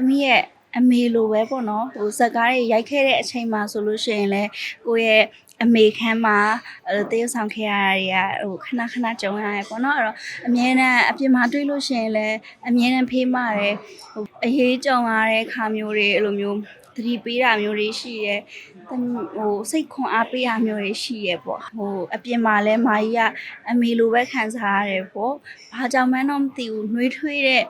သမီးရဲ့အမေလိုပဲပေါ့နော်ဟိုဇက်ကားတွေရိုက်ခဲ့တဲ့အချိန်မှာဆိုလို့ရှိရင်လည်းကိုယ့်ရဲ့အမေခန်းမှာအဲ့တရုပ်ဆောင်ခဲ့ရတာတွေကဟိုခဏခဏကြုံရတယ်ပေါ့နော်အဲ့တော့အမြဲတမ်းအပြင်မှာတွေ့လို့ရှိရင်လည်းအမြဲတမ်းဖေးမတယ်ဟိုအရေးကြုံရတဲ့ခါမျိုးတွေအဲ့လိုမျိုးသတိပေးတာမျိုးတွေရှိရဲဟိုစိတ်ခွန်အားပေးတာမျိုးတွေရှိရဲပေါ့ဟိုအပြင်မှာလည်းမာကြီးကအမေလိုပဲခံစားရတယ်ပေါ့ဘာကြောင့်မှန်းတော့မသိဘူးနှွေးထွေးတဲ့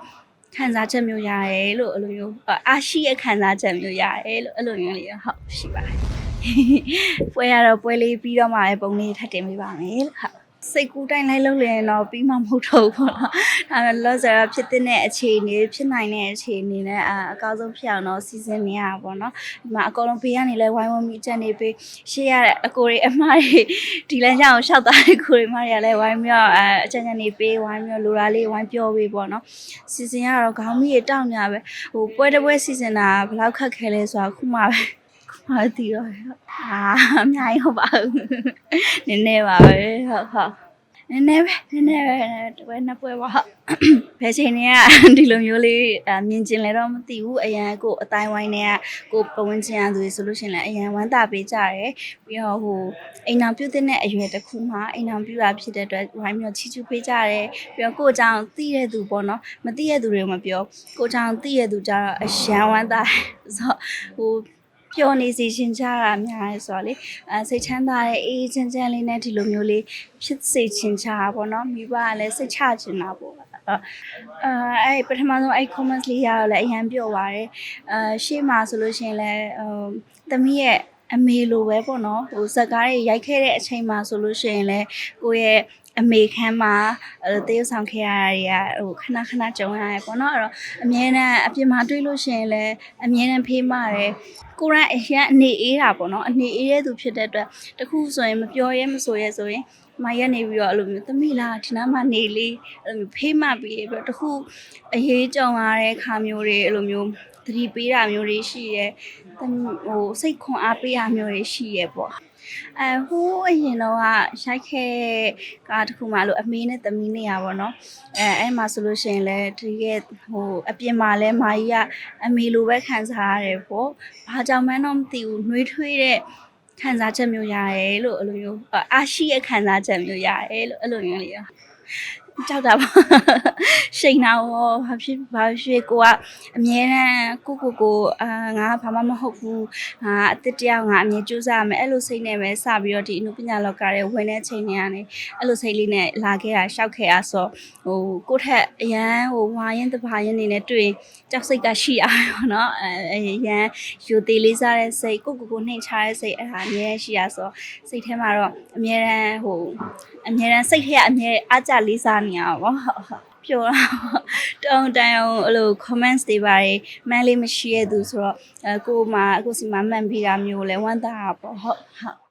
ခံစားချက်မျိုးရတယ်လို့အဲ့လိုမျိုးအားရှိရဲ့ခံစားချက်မျိုးရတယ်လို့အဲ့လိုမျိုးလေးဟုတ်ရှိပါတယ်။ပွဲရတော့ပွဲလေးပြီးတော့မှပဲပုံလေးထပ်တင်ပေးပါမယ်လို့ဟုတ် စိတ်ကူးတိုင်းလိုက်လို့လည်းတော့ပြီးမှမဟုတ်တော့ဘူးပေါ့နော်။ဒါပေမဲ့လောဆယ်တော့ဖြစ်တဲ့အခြေအနေဖြစ်နိုင်တဲ့အခြေအနေနဲ့အအကောင်းဆုံးဖြစ်အောင်တော့စီစဉ်နေရတာပေါ့နော်။ဒီမှာအကုန်လုံးဘေးကနေလဲဝိုင်းဝန်းပြီးချက်နေပြီးရှေ့ရတဲ့အကိုတွေအမတွေဒီလမ်းကြောင်ရှောက်သွားတဲ့ကိုတွေမတွေကလည်းဝိုင်းပြီးတော့အအချက်ချက်နေပေးဝိုင်းပြီးတော့လိုရာလေးဝိုင်းပြောပေးပေါ့နော်။စီစဉ်ရတော့ခေါင်းမီးရတောက်ညာပဲဟိုပွဲတစ်ပွဲစီစဉ်တာဘယ်လောက်ခက်ခဲလဲဆိုတာခုမှပဲခု မှသိတော့အာအများကြီးဟုတ်ပါဘူး။နည်းနည်းပါပဲဟုတ်ဟုတ်နည်းနည်းပဲနည်းနည်းပဲတစ်ပွဲနှစ်ပွဲပါဟုတ်ဘယ်ချိန်တွေကဒီလိုမျိုးလေးအမြင်ကျင်လဲတော့မသိဘူးအရန်ကိုအတိုင်းဝိုင်းတွေကကိုပဝန်းကျင်ရသူတွေဆိုလို့ရှိရင်လည်းအရန်ဝမ်းသာပေးကြတယ်ပြီးတော့ဟိုအိမ်အောင်ပြုတ်တဲ့အရွယ်တစ်ခုမှအိမ်အောင်ပြုတာဖြစ်တဲ့အတွက်ဝိုင်းပြီးတော့ချီချူပေးကြတယ်ပြီးတော့ကိုယ့်အကြောင်းသိတဲ့သူပေါ့နော်မသိတဲ့သူတွေကမပြောကိုယ့်အကြောင်းသိတဲ့သူကြတော့အရန်ဝမ်းသာတယ်ဆိုတော့ဟို ပျော်နေစီရှင်ကြတာများရဲဆိုတော့လေအဲစိတ်ချမ်းသာတဲ့အေးချမ်းချမ်းလေးနဲ့ဒီလိုမျိုးလေးဖြစ်စေချင်ချတာပေါ့နော်မိဘကလည်းစိတ်ချချင်တာပေါ့အဲအဲ့ပထမဆုံးအဲ့ comments လေးရတော့လည်းအရန်ပြော့ပါတယ်အဲရှေ့မှာဆိုလို့ရှိရင်လည်းဟိုသမီးရဲ့အမေလိုပဲပေါ့နော်ဟိုဇက်ကားတွေရိုက်ခဲ့တဲ့အချိန်မှာဆိုလို့ရှိရင်လည်းကိုယ့်ရဲ့ အမေခန်းမှာအဲ့တရုပ်ဆောင်ခဲ့ရတာတွေကဟိုခဏခဏကြုံရတယ်ပေါ့နော်အဲ့တော့အမြဲတမ်းအပြင်မှာတွေ့လို့ရှိရင်လည်းအမြဲတမ်းဖေးမတယ်ကိုရန်အရန်အနေအေးတာပေါ့နော်အနေအေးတဲ့သူဖြစ်တဲ့အတွက်တခုဆိုရင်မပြောရဲမဆိုရဲဆိုရင် မရက်နေပြီးတော့အဲ့လိုမျိုးသမီးလားဒီနားမှာနေလေးအဲ့လိုမျိုးဖေးမပြီးပြီးတော့တခုအရေးကြုံရတဲ့ခါမျိုးတွေအဲ့လိုမျိုးသတိပေးတာမျိုးတွေရှိရဲဟိုစိတ်ခွန်အားပေးတာမျိုးတွေရှိရဲပေါ့အဲဟိုးအရင်တော့ကရိုက်ခဲ့ကားတစ်ခုမှလို့အမေနဲ့သမီးနဲ့ရပါတော့အဲအဲ့မှာဆိုလို့ရှိရင်လည်းဒီကဟိုအပြင်မှာလဲမာကြီးကအမေလိုပဲခံစားရတယ်ပေါ့ဘာကြောင့်မှန်းတော့မသိဘူးနှွေးထွေးတဲ့ ခံစားချက်မျိုးရတယ်လို့အဲ့လိုမျိုးအားရှိရဲ့ခံစားချက်မျိုးရတယ်လို့အဲ့လိုမျိုးလေး ကြောက်တာပါရှိန်တာရောဘာဖြစ်ဘာဖြစ်ကိုကအမြဲတမ်းကိုကိုကိုအာငါဘာမှမဟုတ်ဘူးငါအစ်တတရားငါအမြဲကြိုးစားရမယ်အဲ့လိုစိတ်နဲ့ပဲစပြီးတော့ဒီအမှုပညာလောကရဲ့ဝင်တဲ့ချိန်တွေကနေအဲ့လိုစိတ်လေးနဲ့လာခဲ့တာရှောက်ခဲ့တာဆိုဟိုကိုထက်အရန်ဟိုဝါရင်တပါရင်နေနဲ့တွေ့ကြောက်စိတ်ကရှိရပါတော့အရန်ယူသေးလေးစားတဲ့စိတ်ကိုကိုကိုနှိမ်ချတဲ့စိတ်အဲ့ဒါအမြဲတမ်းရှိရဆိုစိတ်ထဲမှာတော့အမြဲတမ်းဟိုအမြဲတမ်းစိတ်ထဲကအမြဲအားကြလေးစားနေရပါဘောဟုတ်ဟုတ်ပြောတာတောင်းတန်အောင်အဲ့လို comments တွေပါတယ်မှန်းလေးမရှိရသူဆိုတော့အဲကိုမှကိုစီမမှန်ပြီးတာမျိုးလဲဝမ်းသာတာပေါ့ဟုတ်ဟုတ်